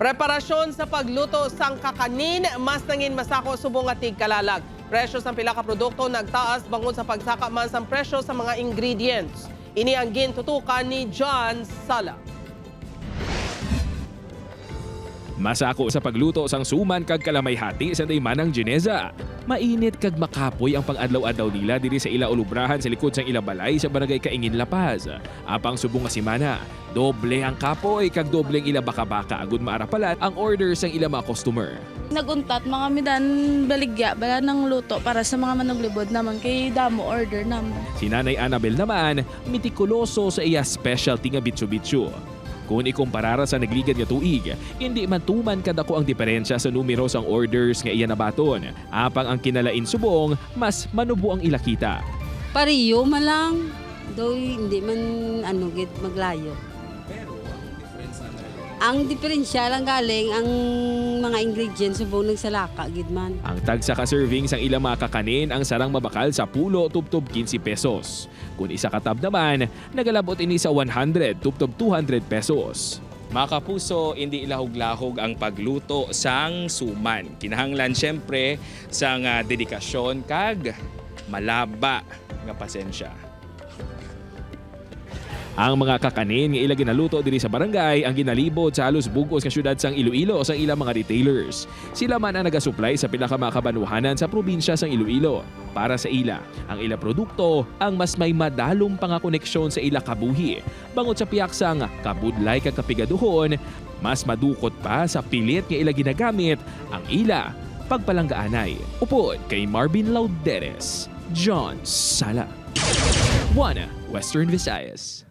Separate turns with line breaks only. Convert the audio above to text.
Preparasyon sa pagluto sang kakanin, mas nangin masako subong nga tigkalalag. Presyo sa pila ka produkto nagtaas bangod sa pagsaka man sa presyo sa mga ingredients. Ini ang gintutukan ni John Sala.
Masako sa pagluto sang suman kag kalamay hati sa daymanang Geneza. Mainit kag makapoy ang pang-adlaw-adlaw nila diri sa ila ulubrahan sa likod sang ila balay sa barangay Kaingin La Paz. Apang subong nga simana, doble ang kapoy kag doble ang ila baka-baka agud maarapalat ang order sang ila mga customer.
Naguntat mga midan baligya bala ng luto para sa mga manuglibod naman kay damo order naman.
Si Nanay Annabel naman, mitikuloso sa iya specialty nga bitsu-bitsu. Kung ikumpara sa nagligad nga tuig, hindi man tuman kadako ang diferensya sa numero sang orders nga iya nabaton. Apang ang kinalain subong, mas manubo ang ilakita.
Pariyo man lang. Do hindi man ano gid maglayo. Ang diferensya lang galing ang mga ingredients subong nagsalaka gid man.
Ang tag sa ka-serving sang ilang mga kakanin ang sarang mabakal sa pulo tubtob 15 pesos. Kung isa katab naman, nagalabot ini sa 100 tubtob 200 pesos.
Mga kapuso, hindi ilahog-lahog ang pagluto sang suman. Kinahanglan siyempre sang ah, dedikasyon kag malaba nga pasensya.
Ang mga kakanin nga ila ginaluto diri sa barangay ang ginalibot sa halos bugos nga syudad sang Iloilo sa ilang mga retailers. Sila man ang nagasupply sa pila ka mga kabanuhanan sa probinsya sang Iloilo. Para sa ila, ang ila produkto ang mas may madalong pangakoneksyon sa ila kabuhi. Bangot sa piyak sang kabudlay kag kapigaduhon, mas madukot pa sa pilit nga ila ginagamit ang ila pagpalanggaanay. Upod kay Marvin Lauderes, John Sala. One, Western Visayas.